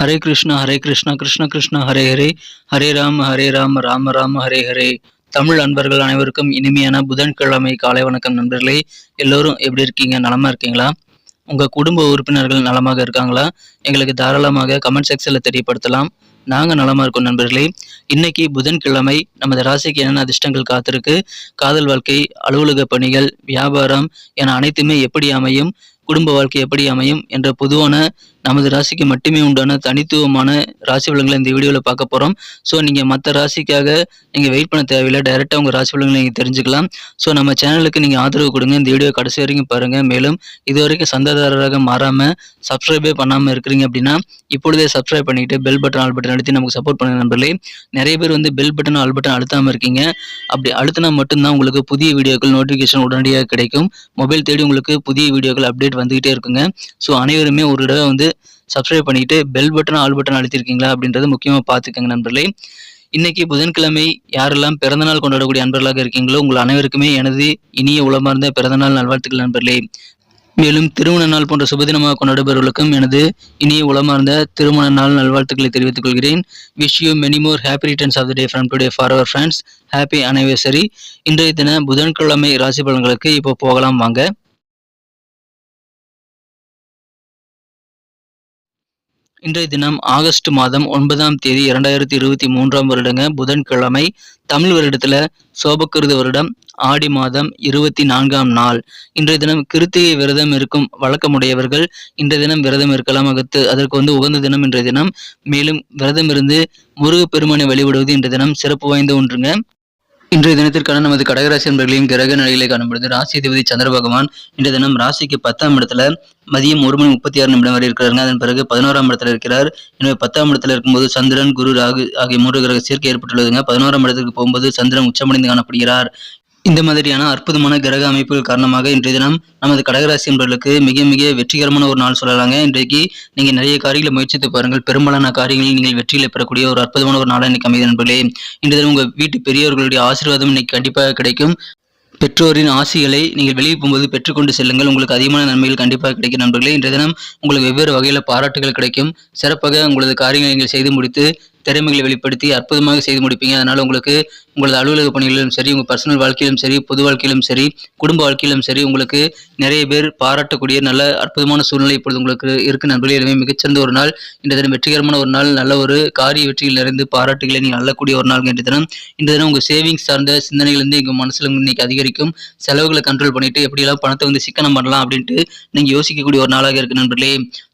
ஹரே கிருஷ்ணா ஹரே கிருஷ்ணா கிருஷ்ண கிருஷ்ணா ஹரே ஹரே. ஹரே ராம ஹரே ராம ராம ராம ஹரே ஹரே. தமிழ் அன்பர்கள் அனைவருக்கும் இனிமையான புதன்கிழமை காலை வணக்கம் நண்பர்களே. எல்லோரும் எப்படி இருக்கீங்க? நலமா இருக்கீங்களா? உங்க குடும்ப உறுப்பினர்கள் நலமாக இருக்காங்களா? எங்களுக்கு தாராளமாக கமெண்ட் செக்ஷன்ல தெரியப்படுத்தலாம். நாங்க நலமா இருக்கோம் நண்பர்களே. இன்னைக்கு புதன்கிழமை நமது ராசிக்கு என்னென்ன அதிர்ஷ்டங்கள் காத்திருக்கு? காதல் வாழ்க்கை அலுவலக பணிகள் வியாபாரம் என அனைத்துமே எப்படி அமையும்? குடும்ப வாழ்க்கை எப்படி அமையும்? என்ற பொதுவான நமது ராசிக்கு மட்டுமே உண்டான தனித்துவமான ராசி பலன்களை இந்த வீடியோவில் பார்க்க போகிறோம் ஸோ நீங்கள் மற்ற ராசிக்காக நீங்கள் வெயிட் பண்ண தேவையில்லை. டைரெக்டாக உங்கள் ராசி பலன்களை நீங்கள் தெரிஞ்சுக்கலாம். ஸோ நம்ம சேனலுக்கு நீங்கள் ஆதரவு கொடுங்க. இந்த வீடியோ கடைசி வரைக்கும் பாருங்கள் மேலும் இது வரைக்கும் சந்தாதாரராக மாறாமல் சப்ஸ்கிரைபே பண்ணாமல் இருக்கிறீங்க அப்படின்னா இப்பொழுதே சப்ஸ்கிரைப் பண்ணிட்டு பெல் பட்டன் ஆல் பட்டன் அழுத்தி நமக்கு சப்போர்ட் பண்ணுங்க நண்பர்களே. நிறைய பேர் வந்து பெல் பட்டன் ஆல் பட்டன் அழுத்தாமல் இருக்கீங்க. அப்படி அழுத்தினா மட்டும்தான் உங்களுக்கு புதிய வீடியோக்கள் நோட்டிஃபிகேஷன் உடனடியாக கிடைக்கும். மொபைல் தேடி உங்களுக்கு புதிய வீடியோக்கள் அப்டேட் வந்துகிட்டே இருக்குங்க. ஸோ அனைவருமே ஒரு தடவை வந்து சப்ஸ்கிரைப் பண்ணிட்டு பெல் பட்டன் ஆல் பட்டன் அழுத்திருக்கீங்களா அப்படின்றது முக்கியமாக பார்த்துக்கங்க நண்பர்களே. இன்னைக்கு புதன்கிழமை யாரெல்லாம் பிறந்தநாள் கொண்டாடக்கூடிய அன்பர்களாக இருக்கீங்களோ உங்கள் அனைவருக்குமே எனது இனிய உளமார்ந்த பிறந்தநாள் நல்வாழ்த்துக்கள் நண்பர்களே. மேலும் திருமண நாள் போன்ற சுபதினமாக கொண்டாடுபவர்களுக்கும் எனது இனிய உளமார்ந்த திருமண நாள் நல்வாழ்த்துக்களை தெரிவித்துக் கொள்கிறேன். Wish you many more happy returns of the day from today for our friends happy anniversary இன்றைய தின புதன்கிழமை ராசி பலன்களுக்கு இப்போ போகலாம் வாங்க. இன்றைய தினம் ஆகஸ்ட் மாதம் ஒன்பதாம் தேதி இரண்டாயிரத்தி இருபத்தி மூன்றாம் வருடங்க புதன்கிழமை தமிழ் வருடத்துல சோபக்கிருத வருடம் ஆடி மாதம் இருபத்தி நான்காம் நாள். இன்றைய தினம் கிருத்திகை விரதம் இருக்கும் வழக்கமுடையவர்கள் இன்றைய தினம் விரதம் இருக்கலாம் அகத்து. அதற்கு வந்து உகந்த தினம் இன்றைய தினம். மேலும் விரதம் இருந்து முருகப்பெருமானை வழிபடுவது இன்றைய தினம் சிறப்பு வாய்ந்த ஒன்றுங்க. இன்றைய தினத்திற்கான நமது கடகராசி என்பர்களின் கிரக நிலைகளை காணப்படுது ராசி அதிபதி சந்திர பகவான் இன்றைய தினம் ராசிக்கு பத்தாம் இடத்துல மதியம் ஒரு மணி முப்பத்தி ஆறு நிமிடம் வரை இருக்கிறாங்க அதன் பிறகு பதினோராம் இடத்துல இருக்கிறார். எனவே பத்தாம் இடத்துல இருக்கும்போது சந்திரன் குரு ராகு ஆகிய மூன்று கிரக சேர்க்கை ஏற்பட்டுள்ளதுங்க. பதினோராம் இடத்துக்கு போகும்போது சந்திரன் உச்சமடைந்து காணப்படுகிறார். இந்த மாதிரியான அற்புதமான கிரக அமைப்புகள் காரணமாக இன்றைய தினம் நமது கடகராசி என்பவர்களுக்கு மிக மிக வெற்றிகரமான ஒரு நாள் சொல்லலாங்க. இன்றைக்கு நீங்கள் நிறைய காரியங்களை முயற்சித்து பாருங்கள். பெரும்பாலான காரியங்களில் நீங்கள் வெற்றிகளை பெறக்கூடிய ஒரு அற்புதமான ஒரு நாளாக இன்னைக்கு அமைதி நண்பர்களே. இன்றைய தினம் உங்கள் வீட்டு பெரியவர்களுடைய ஆசீர்வாதம் இன்னைக்கு கண்டிப்பாக கிடைக்கும். பெற்றோரின் ஆசைகளை நீங்கள் வெளியே போகும்போது பெற்றுக்கொண்டு செல்லுங்கள். உங்களுக்கு அதிகமான நன்மைகள் கண்டிப்பாக கிடைக்கும் நண்பர்களே. இன்றைய தினம் உங்களுக்கு வெவ்வேறு வகையில் பாராட்டுகள் கிடைக்கும். சிறப்பாக உங்களது காரியங்களை நீங்கள் செய்து முடித்து திறமைகளை வெளிப்படுத்தி அற்புதமாக செய்து முடிப்பீங்க. அதனால் உங்களுக்கு உங்களது அலுவலக பணிகளிலும் சரி உங்கள் பர்சனல் வாழ்க்கையிலும் சரி பொது வாழ்க்கையிலும் சரி குடும்ப வாழ்க்கையிலும் சரி உங்களுக்கு நிறைய பேர் பாராட்டக்கூடிய நல்ல அற்புதமான சூழ்நிலை இப்பொழுது உங்களுக்கு இருக்கு நண்பர்களே. எனவே மிகச்சிறந்த ஒரு நாள். இந்த தினம் வெற்றிகரமான ஒரு நாள். நல்ல ஒரு காரிய வெற்றியில் நிறைந்து பாராட்டுகளை நீங்கள் நல்லக்கூடிய ஒரு நாள் இன்றைய தினம். இந்த தினம் உங்கள் சேவிங்ஸ் சார்ந்த சிந்தனைகள் வந்து எங்கள் மனசில் இன்னைக்கு அதிகரிக்கும். செலவுகளை கண்ட்ரோல் பண்ணிட்டு எப்படியெல்லாம் பணத்தை வந்து சிக்கனம் பண்ணலாம் அப்படின்ட்டு நீங்கள் யோசிக்கக்கூடிய ஒரு நாளாக இருக்கு நண்பர்களே.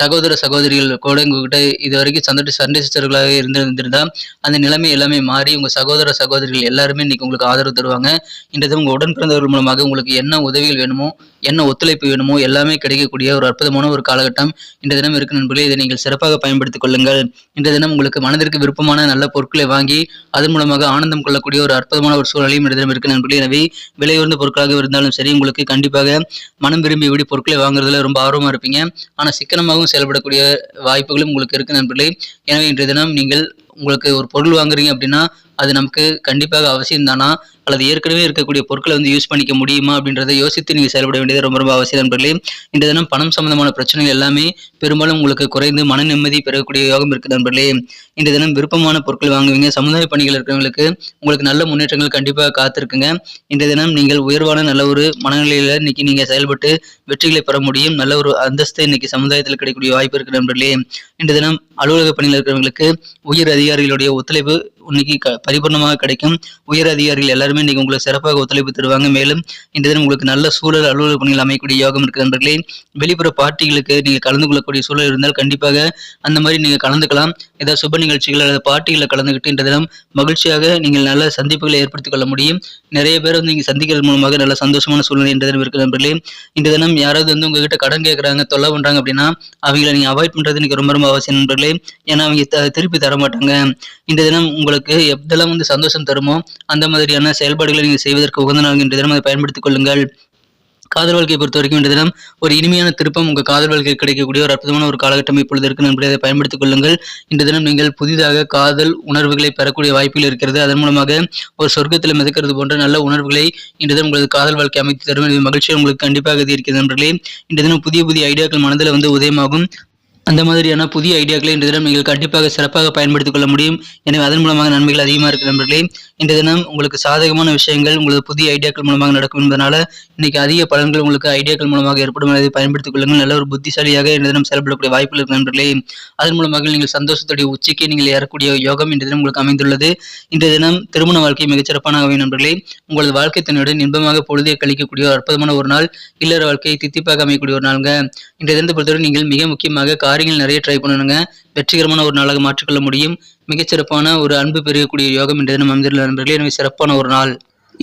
சகோதர சகோதரிகள் கூட உங்ககிட்ட இது வரைக்கும் சண்டை சண்டை சிஸ்டர்களாக இருந்திருந்தா அந்த நிலைமை எல்லாமே மாறி உங்கள் சகோதர சகோதரிகள் எல்லாருமே இன்னைக்கு உங்களுக்கு ஆதரவு தருவாங்க. இன்றது உங்கள் உடன் பிறந்தவர்கள் மூலமாக உங்களுக்கு என்ன உதவிகள் வேணுமோ என்ன ஒத்துழைப்பு வேணுமோ எல்லாமே கிடைக்கக்கூடிய ஒரு அற்புதமான ஒரு காலகட்டம் இந்த தினம் இருக்கு நண்பர்களே. இதை நீங்கள் சிறப்பாக பயன்படுத்திக் கொள்ளுங்கள். இந்த தினம் உங்களுக்கு மனதிற்கு விருப்பமான நல்ல பொருட்களை வாங்கி அதன் மூலமாக ஆனந்தம் கொள்ளக்கூடிய ஒரு அற்புதமான ஒரு சூழலையும் இந்த தினம் இருக்கு நண்பர்களே. எனவே விலை உயர்ந்த பொருட்களாக இருந்தாலும் சரி உங்களுக்கு கண்டிப்பாக மனம் விரும்பி எப்படி பொருட்களை வாங்குறதுல ரொம்ப ஆர்வமா இருப்பீங்க. ஆனால் சிக்கனமாகவும் செயல்படக்கூடிய வாய்ப்புகளும் உங்களுக்கு இருக்கு நண்பர்களே. எனவே இன்றைய தினம் நீங்கள் உங்களுக்கு ஒரு பொருள் வாங்குறீங்க அப்படின்னா அது நமக்கு கண்டிப்பாக அவசியம் தானா? அல்லது ஏற்கனவே இருக்கக்கூடிய பொருட்களை வந்து யூஸ் பண்ணிக்க முடியுமா அப்படின்றத யோசித்து நீங்கள் செயல்பட வேண்டியது ரொம்ப ரொம்ப அவசியம் நண்பர்களே. இந்த தினம் பணம் சம்பந்தமான பிரச்சனைகள் எல்லாமே பெரும்பாலும் உங்களுக்கு குறைந்து மன நிம்மதி பெறக்கூடிய யோகம் இருக்குது நண்பர்களே. இந்த தினம் விருப்பமான பொருட்கள் வாங்குவீங்க. சமுதாய பணிகள் இருக்கிறவங்களுக்கு உங்களுக்கு நல்ல முன்னேற்றங்கள் கண்டிப்பாக காத்திருக்குங்க. இந்த தினம் நீங்கள் உயர்வான நல்ல ஒரு மனநிலையில் இன்னைக்கு நீங்கள் செயல்பட்டு வெற்றிகளை பெற முடியும். நல்ல ஒரு அந்தஸ்து இன்னைக்கு சமுதாயத்தில் கிடைக்கக்கூடிய வாய்ப்பு இருக்கு நண்பர்களே. இந்த தினம் அலுவலக பணியில் இருக்கிறவங்களுக்கு உயர் அதிகாரிகளுடைய ஒத்துழைப்பு இன்னைக்கு க பரிபூர்ணமாக கிடைக்கும். உயர் அதிகாரிகள் எல்லாருமே இன்னைக்கு உங்களுக்கு சிறப்பாக ஒத்துழைப்பு தருவாங்க. மேலும் இந்த தினம் உங்களுக்கு நல்ல சூழல் அலுவலக பணிகள் அமைக்கக்கூடிய யோகம் இருக்கு நண்பர்களே. வெளிப்புற பார்ட்டிகளுக்கு நீங்கள் கலந்து கொள்ளக்கூடிய சூழல் இருந்தால் கண்டிப்பாக அந்த மாதிரி நீங்கள் கலந்துக்கலாம். ஏதாவது சுப நிகழ்ச்சிகள் அல்லது பார்ட்டிகளில் கலந்துக்கிட்டு இந்த தினம் மகிழ்ச்சியாக நீங்கள் நல்ல சந்திப்புகளை ஏற்படுத்திக் கொள்ள முடியும். நிறைய பேர் வந்து நீங்கள் சந்திக்கிறது மூலமாக நல்ல சந்தோஷமான சூழ்நிலை இந்த தினம் இருக்கு நண்பர்களே. இந்த தினம் யாராவது வந்து உங்ககிட்ட கடன் கேட்குறாங்க தொல்லை பண்ணுறாங்க அப்படின்னா அவங்களை நீங்கள் அவாய்ட் பண்ணுறது எனக்கு ரொம்ப ரொம்ப அவசியம் நண்பர்களே. ஏன்னா அவங்க திருப்பி தர மாட்டாங்க இந்த தினம் உங்களுக்கு உங்களுக்கு எதெல்லாம் வந்து சந்தோஷம் தருமோ அந்த மாதிரியான செயல்பாடுகளை நீங்கள் செய்வதற்கு உகந்த நாள் என்ற தினம் அதை பயன்படுத்திக் கொள்ளுங்கள். காதல் வாழ்க்கையை பொறுத்த வரைக்கும் இன்றைய தினம் ஒரு இனிமையான திருப்பம் உங்கள் காதல் வாழ்க்கை கிடைக்கக்கூடிய ஒரு அற்புதமான ஒரு காலகட்டம் இப்பொழுது இருக்கு நண்பர்களை அதை பயன்படுத்திக் கொள்ளுங்கள். இந்த தினம் நீங்கள் புதிதாக காதல் உணர்வுகளை பெறக்கூடிய வாய்ப்புகள் இருக்கிறது. அதன் மூலமாக ஒரு சொர்க்கத்தில் மிதக்கிறது போன்ற நல்ல உணர்வுகளை இன்றைய தினம் உங்களது காதல் வாழ்க்கை அமைத்து தரும். இது மகிழ்ச்சியை உங்களுக்கு கண்டிப்பாக இருக்கிறது நண்பர்களே. இன்றைய தினம் புதிய புதிய ஐடியாக்கள் மனதில் வந்து உதயமாகும். அந்த மாதிரியான புதிய ஐடியாக்களை இன்று தினம் நீங்கள் கண்டிப்பாக சிறப்பாக பயன்படுத்திக் கொள்ள முடியும். எனவே அதன் மூலமாக நன்மைகள் அதிகமாக இருக்கு நண்பர்களே. இன்று தினம் உங்களுக்கு சாதகமான விஷயங்கள் உங்களது புதிய ஐடியாக்கள் மூலமாக நடக்கும் என்பதனால இன்னைக்கு அதிக பலன்கள் உங்களுக்கு ஐடியாக்கள் மூலமாக ஏற்படும் அதை பயன்படுத்திக் கொள்ளுங்கள். நல்ல ஒரு புத்திசாலியாக இன்று தினம் செயல்படக்கூடிய வாய்ப்புகள் இருக்கு நண்பர்களே. அதன் மூலமாக நீங்கள் சந்தோஷத்துடைய உச்சிக்கு நீங்கள் ஏறக்கூடிய யோகம் இன்று தினம் உங்களுக்கு அமைந்துள்ளது. இன்று தினம் திருமண வாழ்க்கை மிகச்சிறப்பான அமையும் நண்பர்களே. உங்களது வாழ்க்கை தன்னுடன் இன்பமாக பொழுதை கழிக்கக்கூடிய ஒரு அற்புதமான ஒரு நாள் இல்லற வாழ்க்கையை தித்திப்பாக அமையக்கூடிய ஒரு நாளுங்க. இன்றைய தினத்தை பொறுத்தவரை நீங்கள் மிக முக்கியமாக காரியங்கள் நிறைய ட்ரை பண்ணணுங்க. வெற்றிகரமான ஒரு நாளாக மாற்றிக்கொள்ள முடியும். மிகச்சிறப்பான ஒரு அன்பு பெருகக்கூடிய யோகம் என்ற தினம் அமைந்துள்ள நண்பர்களே. எனவே சிறப்பான ஒரு நாள்.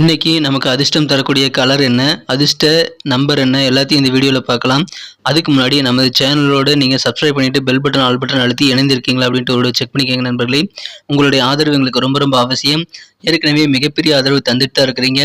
இன்னைக்கு நமக்கு அதிர்ஷ்டம் தரக்கூடிய கலர் என்ன? அதிர்ஷ்ட நம்பர் என்ன? எல்லாத்தையும் இந்த வீடியோவில் பார்க்கலாம். அதுக்கு முன்னாடி நமது சேனலோடு நீங்கள் சப்ஸ்கிரைப் பண்ணிட்டு பெல் பட்டன் ஆல் பட்டன் அழுத்தி இணைந்திருக்கீங்களா அப்படின்ட்டு ஒரு செக் பண்ணிக்கோங்க நண்பர்களே. உங்களுடைய ஆதரவு எங்களுக்கு ரொம்ப ரொம்ப அவசியம். ஏற்கனவே மிகப்பெரிய ஆதரவு தந்துட்டு தான் இருக்கிறீங்க.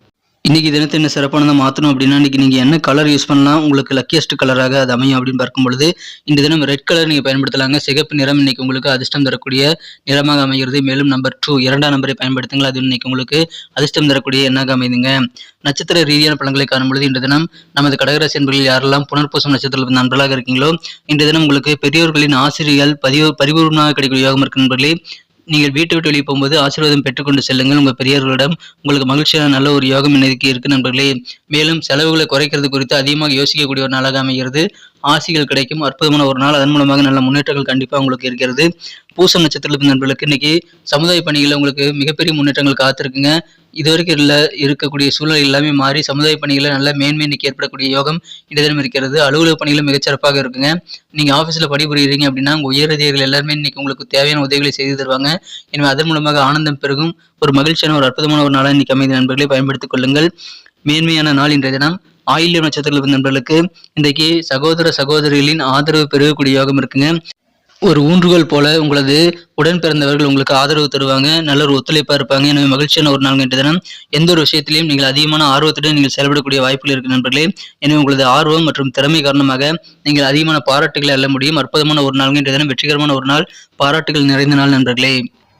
இன்னைக்கு தினத்தை என்ன சிறப்பானதை மாற்றணும் அப்படின்னா இன்னைக்கு நீங்கள் என்ன கலர் யூஸ் பண்ணலாம் உங்களுக்கு லக்கியஸ்ட் கலராக அது அமையும் அப்படின்னு பார்க்கும் பொழுது இந்த தினம் ரெட் கலர் நீங்கள் பயன்படுத்தலாங்க. சிகப்பு நிறம் இன்னைக்கு உங்களுக்கு அதிர்ஷ்டம் தரக்கூடிய நிறமாக அமைகிறது. மேலும் நம்பர் டூ இரண்டாம் நம்பரை பயன்படுத்துங்கள். அது இன்னைக்கு உங்களுக்கு அதிர்ஷ்டம் தரக்கூடிய எண்ணாக அமைதுங்க. நட்சத்திர ரீதியான பலன்களை காணும்பொழுது இன்று தினம் நமது கடகராசி என்பதில் யாரெல்லாம் புனர்பூசம் நட்சத்திரத்தில் நண்பர்களாக இருக்கீங்களோ இன்று தினம் உங்களுக்கு பெரியோர்களின் ஆசிரியர்கள் பதிவு பரிபூர்ணமாக கிடைக்கக்கூடிய யோகம் இருக்கு நீங்கள் வீட்டை விட்டு வெளியே போகும்போது ஆசீர்வாதம் பெற்றுக்கொண்டு செல்லுங்கள். உங்கள் பெரியவர்களிடம் உங்களுக்கு மகிழ்ச்சியான நல்ல ஒரு யோகம் இன்னைக்கு இருக்கு நண்பர்களே. மேலும் செலவுகளை குறைக்கிறது குறித்து அதிகமாக யோசிக்கக்கூடிய ஒரு நாளாக அமைகிறது. ஆசிகள் கிடைக்கும். அற்புதமான ஒரு நாள். அதன் மூலமாக நல்ல முன்னேற்றங்கள் கண்டிப்பாக உங்களுக்கு இருக்கிறது. பூசம் நட்சத்திரத்தில் நண்பர்களுக்கு இன்னைக்கு சமுதாய பணிகளில் உங்களுக்கு மிகப்பெரிய முன்னேற்றங்கள் காத்திருக்குங்க. இதுவரைக்கும் இல்லை இருக்கக்கூடிய சூழல் எல்லாமே மாறி சமுதாய பணிகளில் நல்ல மேன்மை இன்னைக்கு ஏற்படக்கூடிய யோகம் இந்த தினம் இருக்கிறது. அலுவலக பணிகளும் மிகச்சிறப்பாக இருக்குங்க. நீங்கள் ஆஃபீஸில் பணிபுரியுறீங்க அப்படின்னா உங்கள் உயரதிகாரிகள் எல்லாருமே இன்னைக்கு உங்களுக்கு தேவையான உதவிகளை செய்து தருவாங்க. எனவே அதன் மூலமாக ஆனந்தம் பெருகும். ஒரு மகிழ்ச்சியான ஒரு அற்புதமான ஒரு நாளாக இன்னைக்கு அமைதி நண்பர்களை பயன்படுத்திக் கொள்ளுங்கள். மேன்மையான நாள் இன்றைய தினம். ஆயில்யம் நட்சத்திரத்தில் நண்பர்களுக்கு இன்றைக்கு சகோதர சகோதரிகளின் ஆதரவு பெருகக்கூடிய யோகம் இருக்குங்க. ஒரு ஊன்றுகோல் போல உங்களது உடன் பிறந்தவர்கள் உங்களுக்கு ஆதரவு தருவாங்க நல்ல ஒரு ஒத்துழைப்பாக இருப்பாங்க. எனவே மகிழ்ச்சியான ஒரு நாள் இன்றைய தினம். எந்த ஒரு விஷயத்திலையும் நீங்கள் அதிகமான ஆர்வத்துடன் நீங்கள் செயல்படக்கூடிய வாய்ப்புகள் இருக்கு நண்பர்களே. எனவே உங்களது ஆர்வம் மற்றும் திறமை காரணமாக நீங்கள் அதிகமான பாராட்டுகளை அள்ள முடியும். அற்புதமான ஒரு நாள் இன்றைய தினம் வெற்றிகரமான ஒரு நாள் பாராட்டுகள் நிறைந்த நாள் நண்பர்களே.